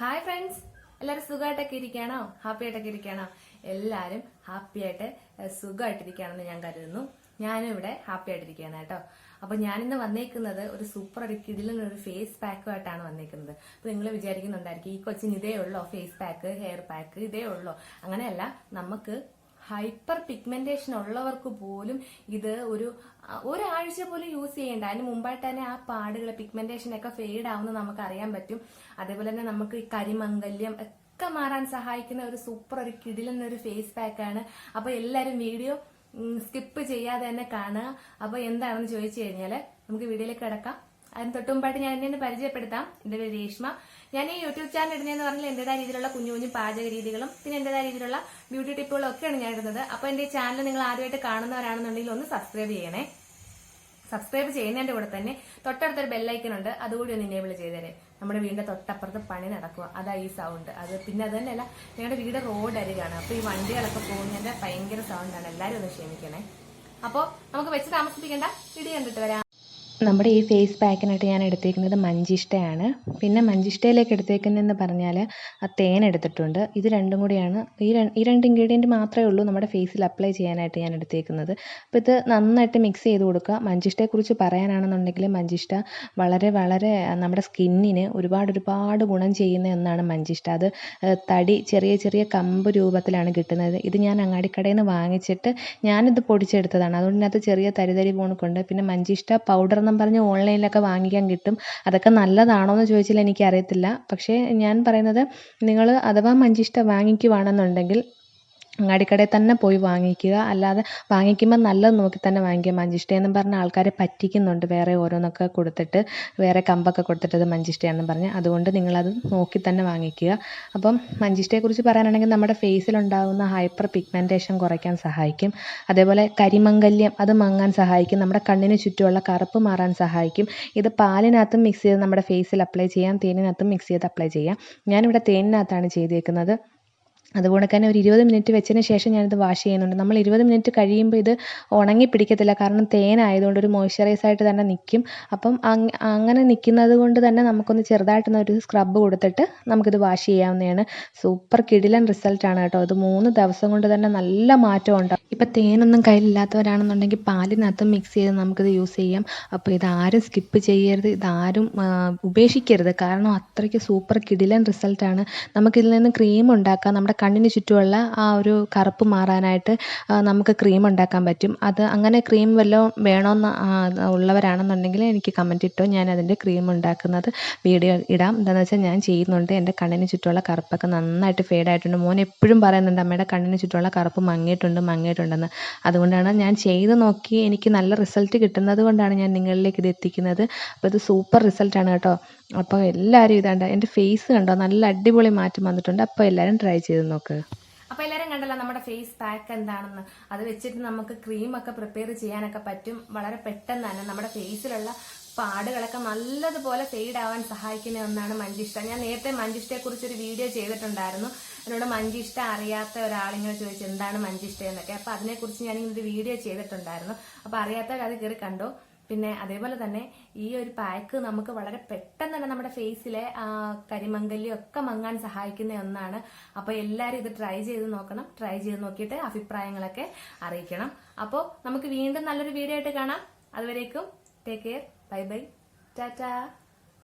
Hi friends എല്ലാവരും സുഖമായിട്ടൊക്കെ ഇരിക്കുകയാണോ happy ആയിട്ടൊക്കെ ഇരിക്കുകയാണോ എല്ലാവരും ഹാപ്പി ആയിട്ട് സുഖമായിട്ടിരിക്കുകയാണെന്ന് ഞാൻ കരുതുന്നു. ഞാനും ഇവിടെ ഹാപ്പി ആയിട്ടിരിക്കുകയാണ് കേട്ടോ. അപ്പൊ ഞാനിന്ന് വന്നേക്കുന്നത് ഒരു സൂപ്പർ ഒരു കിടിലൻ ഒരു ഫേസ് പാക്കുമായിട്ടാണ് വന്നേക്കുന്നത്. അപ്പൊ നിങ്ങൾ വിചാരിക്കുന്നുണ്ടായിരിക്കും ഈ കൊച്ചിന് ഇതേ ഉള്ളോ ഫേസ് പാക്ക് ഹെയർ പാക്ക് ഇതേ ഉള്ളോ? അങ്ങനെയല്ല നമുക്ക് ഹൈപ്പർ പിഗ്മെന്റേഷൻ ഉള്ളവർക്ക് പോലും ഇത് ഒരു ഒരാഴ്ച പോലും യൂസ് ചെയ്യേണ്ട. അതിന് മുമ്പായിട്ട് തന്നെ ആ പാടുകൾ പിഗ്മെന്റേഷൻ ഒക്കെ ഫെയ്ഡ് ആവുന്ന നമുക്ക് അറിയാൻ പറ്റും. അതേപോലെ തന്നെ നമുക്ക് ഈ കരിമംഗല്യം ഒക്കെ മാറാൻ സഹായിക്കുന്ന ഒരു സൂപ്പർ ഒരു കിടിൽ ഒരു ഫേസ് പാക്ക് ആണ്. അപ്പൊ എല്ലാരും വീഡിയോ സ്കിപ്പ് ചെയ്യാതെ തന്നെ കാണുക. അപ്പൊ എന്താണെന്ന് ചോദിച്ചു കഴിഞ്ഞാൽ നമുക്ക് വീഡിയോയിലേക്ക് കിടക്കാം. അതിന് തൊട്ടുമുമ്പായിട്ട് ഞാൻ എന്നെ പരിചയപ്പെടുത്താം. എന്റെ പേര് രേഷ്മ. ഞാൻ ഈ യൂട്യൂബ് ചാനൽ ഇടുന്നതെന്ന് പറഞ്ഞാൽ എന്റേതായ രീതിയിലുള്ള കുഞ്ഞു കുഞ്ഞു പാചക രീതികളും പിന്നെ എന്റേതായ രീതിയിലുള്ള ബ്യൂട്ടി ടിപ്പുകളും ഒക്കെയാണ് ഞാൻ ഇടുന്നത്. അപ്പൊ എന്റെ ചാനൽ നിങ്ങൾ ആദ്യമായിട്ട് കാണുന്നവരാണെന്നുണ്ടെങ്കിൽ ഒന്ന് സബ്സ്ക്രൈബ് ചെയ്യണേ. സബ്സ്ക്രൈബ് ചെയ്യുന്നതിന്റെ കൂടെ തന്നെ തൊട്ടടുത്തൊരു ബെല്ലൈക്കൺ ഉണ്ട്. അതുകൂടി ഒന്ന് ഇനേബിൾ ചെയ്തേരെ. നമ്മുടെ വീടിന്റെ തൊട്ടപ്പുറത്ത് പണി നടക്കുക. അതാ ഈ സൗണ്ട് അത് പിന്നെ അത് തന്നെയല്ല ഞങ്ങളുടെ വീട് റോഡ് അരികാണ്. അപ്പൊ ഈ വണ്ടികളൊക്കെ പോകുന്നതിന്റെ ഭയങ്കര സൗണ്ടാണ് എല്ലാരും ഒന്ന് ക്ഷമിക്കണേ. അപ്പോ നമുക്ക് വെച്ച് താമസിപ്പിക്കേണ്ട ഇടി കണ്ടിട്ട് വരാം. നമ്മുടെ ഈ ഫേസ് പാക്കിനായിട്ട് ഞാൻ എടുത്തേക്കുന്നത് മഞ്ചിഷ്ടയാണ്. പിന്നെ മഞ്ചിഷ്ടയിലേക്ക് എടുത്തേക്കുന്നതെന്ന് പറഞ്ഞാൽ ആ തേൻ എടുത്തിട്ടുണ്ട്. ഇത് രണ്ടും കൂടിയാണ്. ഈ ഈ രണ്ട് ഇൻഗ്രീഡിയന്റ് മാത്രമേ ഉള്ളൂ നമ്മുടെ ഫേസിൽ അപ്ലൈ ചെയ്യാനായിട്ട് ഞാൻ എടുത്തേക്കുന്നത്. അപ്പോൾ ഇത് നന്നായിട്ട് മിക്സ് ചെയ്ത് കൊടുക്കുക. മഞ്ചിഷ്ടയെക്കുറിച്ച് പറയാനാണെന്നുണ്ടെങ്കിൽ മഞ്ചിഷ്ട വളരെ വളരെ നമ്മുടെ സ്കിന്നിന് ഒരുപാട് ഒരുപാട് ഗുണം ചെയ്യുന്ന ഒന്നാണ് മഞ്ചിഷ്ട. അത് തടി ചെറിയ ചെറിയ കമ്പ് രൂപത്തിലാണ് കിട്ടുന്നത്. ഇത് ഞാൻ അങ്ങാടിക്കടയിൽ നിന്ന് വാങ്ങിച്ചിട്ട് ഞാനിത് പൊടിച്ചെടുത്തതാണ്. അതുകൊണ്ട് ഇതിനകത്ത് ചെറിയ തരിതരി പോണക്കുണ്ട്. പിന്നെ മഞ്ചിഷ്ട പൗഡർ എന്നും പറഞ്ഞ് ഓൺലൈനിലൊക്കെ വാങ്ങിക്കാൻ കിട്ടും. അതൊക്കെ നല്ലതാണോ എന്ന് ചോദിച്ചാൽ എനിക്കറിയത്തില്ല. പക്ഷേ ഞാൻ പറയുന്നത് നിങ്ങൾ അഥവാ മഞ്ചിഷ്ട വാങ്ങിക്കുവാണെന്നുണ്ടെങ്കിൽ അങ്ങാടിക്കടയിൽ തന്നെ പോയി വാങ്ങിക്കുക. അല്ലാതെ വാങ്ങിക്കുമ്പോൾ നല്ലത് നോക്കി തന്നെ വാങ്ങിക്കുക. മഞ്ചിഷ്ടയെന്നും പറഞ്ഞ ആൾക്കാരെ പറ്റിക്കുന്നുണ്ട് വേറെ ഓരോന്നൊക്കെ കൊടുത്തിട്ട്. വേറെ കമ്പൊക്കെ കൊടുത്തിട്ട് അത് മഞ്ചിഷ്ടയാണെന്ന് പറഞ്ഞ്. അതുകൊണ്ട് നിങ്ങളത് നോക്കി തന്നെ വാങ്ങിക്കുക. അപ്പം മഞ്ചിഷ്ടയെക്കുറിച്ച് പറയാനാണെങ്കിൽ നമ്മുടെ ഫേസിലുണ്ടാകുന്ന ഹൈപ്പർ പിഗ്മെന്റേഷൻ കുറയ്ക്കാൻ സഹായിക്കും. അതേപോലെ കരിമംഗല്യം അത് മങ്ങാൻ സഹായിക്കും. നമ്മുടെ കണ്ണിന് ചുറ്റുമുള്ള കറുപ്പ് മാറാൻ സഹായിക്കും. ഇത് പാലിനകത്തും മിക്സ് ചെയ്ത് നമ്മുടെ ഫേസിൽ അപ്ലൈ ചെയ്യാം. തേനിനകത്തും മിക്സ് ചെയ്ത് അപ്ലൈ ചെയ്യാം. ഞാനിവിടെ തേനിനകത്താണ് ചെയ്തേക്കുന്നത്. അതുപോലെ തന്നെ ഒരു ഇരുപത് മിനിറ്റ് വെച്ചതിന് ശേഷം ഞാനിത് വാഷ് ചെയ്യുന്നുണ്ട്. നമ്മൾ ഇരുപത് മിനിറ്റ് കഴിയുമ്പോൾ ഇത് ഉണങ്ങി പിടിക്കത്തില്ല. കാരണം തേനായതുകൊണ്ട് ഒരു മോയ്സ്ചറൈസ് ആയിട്ട് തന്നെ നിൽക്കും അപ്പം അങ്ങനെ നിൽക്കുന്നത് കൊണ്ട് തന്നെ നമുക്കൊന്ന് ചെറുതായിട്ടൊന്ന് ഒരു സ്ക്രബ് കൊടുത്തിട്ട് നമുക്കിത് വാഷ് ചെയ്യാവുന്നതാണ്. സൂപ്പർ കിടിലൻ റിസൾട്ടാണ് കേട്ടോ. അത് മൂന്ന് ദിവസം കൊണ്ട് തന്നെ നല്ല മാറ്റം ഉണ്ടാവും. ഇപ്പം തേനൊന്നും കയ്യിലില്ലാത്തവരാണെന്നുണ്ടെങ്കിൽ പാലിനകത്ത് മിക്സ് ചെയ്ത് നമുക്കിത് യൂസ് ചെയ്യാം. അപ്പോൾ ഇതാരും സ്കിപ്പ് ചെയ്യരുത്. ഇതാരും ഉപേക്ഷിക്കരുത്. കാരണം അത്രയ്ക്ക് സൂപ്പർ കിടിലൻ റിസൾട്ടാണ് നമുക്കിതിൽ നിന്ന് ക്രീം ഉണ്ടാക്കാം. നമ്മുടെ കണ്ണിന് ചുറ്റുമുള്ള ആ ഒരു കറുപ്പ് മാറാനായിട്ട് നമുക്ക് ക്രീം ഉണ്ടാക്കാൻ പറ്റും. അത് അങ്ങനെ ക്രീം വല്ലതും വേണമെന്ന് ഉള്ളവരാണെന്നുണ്ടെങ്കിൽ എനിക്ക് കമന്റ് ഇട്ടോ ഞാൻ അതിന്റെ ക്രീം ഉണ്ടാക്കുന്നത് വീഡിയോ ഇടാം. എന്താണെന്ന് വെച്ചാൽ ഞാൻ ചെയ്യുന്നുണ്ട്. എന്റെ കണ്ണിന് ചുറ്റുമുള്ള കറുപ്പൊക്കെ നന്നായിട്ട് ഫേഡായിട്ടുണ്ട് മോൻ എപ്പോഴും പറയുന്നുണ്ട് അമ്മയുടെ കണ്ണിന് ചുറ്റുമുള്ള കറുപ്പ് മങ്ങിയിട്ടുണ്ട് മങ്ങിയിട്ടുണ്ട്. മങ്ങിയിട്ടുണ്ടെന്ന് അതുകൊണ്ടാണ് ഞാൻ ചെയ്ത് നോക്കി എനിക്ക് നല്ല റിസൾട്ട് കിട്ടുന്നത് കൊണ്ടാണ് ഞാൻ നിങ്ങളിലേക്ക് ഇത് എത്തിക്കുന്നത്. അപ്പോൾ ഇത് സൂപ്പർ റിസൾട്ടാണ് കേട്ടോ. അപ്പോൾ എല്ലാവരും ഇതാണ്ട് എന്റെ ഫേസ് കണ്ടോ? നല്ല അടിപൊളി മാറ്റം വന്നിട്ടുണ്ട്. അപ്പോൾ എല്ലാവരും ട്രൈ ചെയ്ത് നോക്ക്. അപ്പൊ എല്ലാരും കണ്ടല്ലോ നമ്മുടെ ഫേസ് പാക്ക് എന്താണെന്ന്. അത് വെച്ചിട്ട് നമുക്ക് ക്രീം ഒക്കെ പ്രിപ്പയർ ചെയ്യാനൊക്കെ പറ്റും. വളരെ പെട്ടെന്ന് തന്നെ നമ്മുടെ ഫേസിലുള്ള പാടുകളൊക്കെ നല്ലതുപോലെ ഫെയ്ഡ് ആവാൻ സഹായിക്കുന്ന ഒന്നാണ് മഞ്ചിഷ്ട. ഞാൻ നേരത്തെ മഞ്ചിഷ്ടയെ കുറിച്ച് ഒരു വീഡിയോ ചെയ്തിട്ടുണ്ടായിരുന്നു. എന്നോട് മഞ്ചിഷ്ട അറിയാത്ത ഒരാളിങ്ങനെ ചോദിച്ചു എന്താണ് മഞ്ചിഷ്ട? എന്നൊക്കെ. അപ്പൊ അതിനെക്കുറിച്ച് ഞാൻ ഇങ്ങനെ ഒരു വീഡിയോ ചെയ്തിട്ടുണ്ടായിരുന്നു. അപ്പൊ അറിയാത്ത അത് കയറി കണ്ടോ. പിന്നെ അതേപോലെ തന്നെ ഈ ഒരു പാക്ക് നമുക്ക് വളരെ പെട്ടെന്ന് തന്നെ നമ്മുടെ ഫേസിലെ കരിമങ്കല്യം ഒക്കെ മങ്ങാൻ സഹായിക്കുന്ന ഒന്നാണ്. അപ്പോൾ എല്ലാവരും ഇത് ട്രൈ ചെയ്ത് നോക്കണം. ട്രൈ ചെയ്ത് നോക്കിയിട്ട് അഭിപ്രായങ്ങളൊക്കെ അറിയിക്കണം. അപ്പോൾ നമുക്ക് വീണ്ടും നല്ലൊരു വീഡിയോ ആയിട്ട് കാണാം. അതുവരേക്കും take care. Bye bye tata